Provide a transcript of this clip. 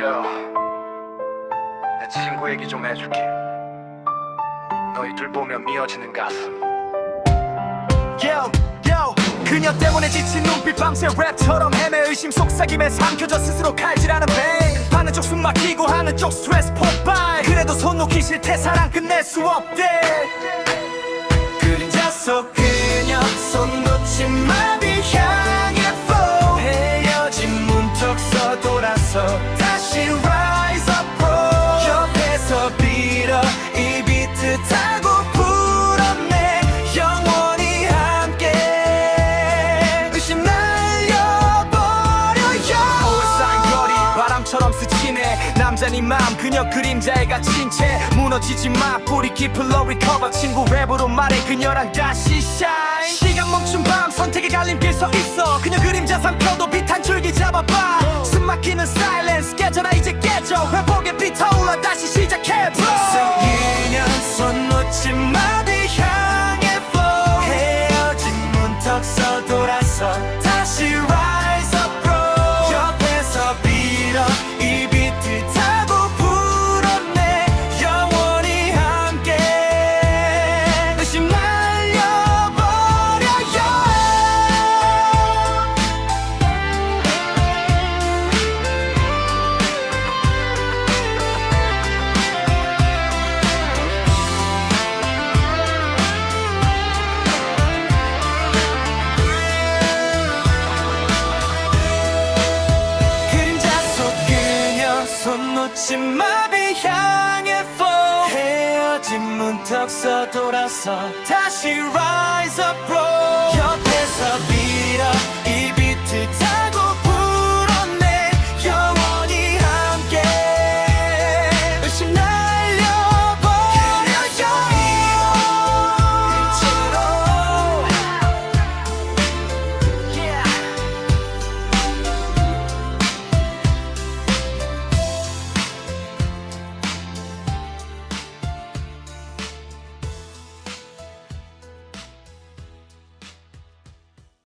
야, 내 친구 얘기 좀 해줄게. 너희들 보면 미어지는 가슴. 그녀 때문에 지친 눈빛 밤새 랩처럼 헤매 의심 속삭임에 삼켜져 스스로 칼질하는 베인 하는 쪽숨 막히고 하는 쪽 스트레스 폭발. 그래도 손 놓기 싫대 사랑 끝낼 수 없대. 그림자 속 그녀 손 놓지 마네 향해 flow. 헤어진 문턱서 돌아서 이 비트 타고 불었네. 영원히 함께. 의심 날려버려요. 맘 그녀 그림자에 갇힌 채. 무너지지 마 뿌리 low recover. 친구 랩으로 말해 그녀랑 다시 shine. 시간 멈춘 밤 선택의 갈림길 서 있어. 그녀 그림자 삼켜도 빛한 줄 손놓 손 놓지 마비 향해 fall 헤어진 문턱서 돌아서 다시 rise up bro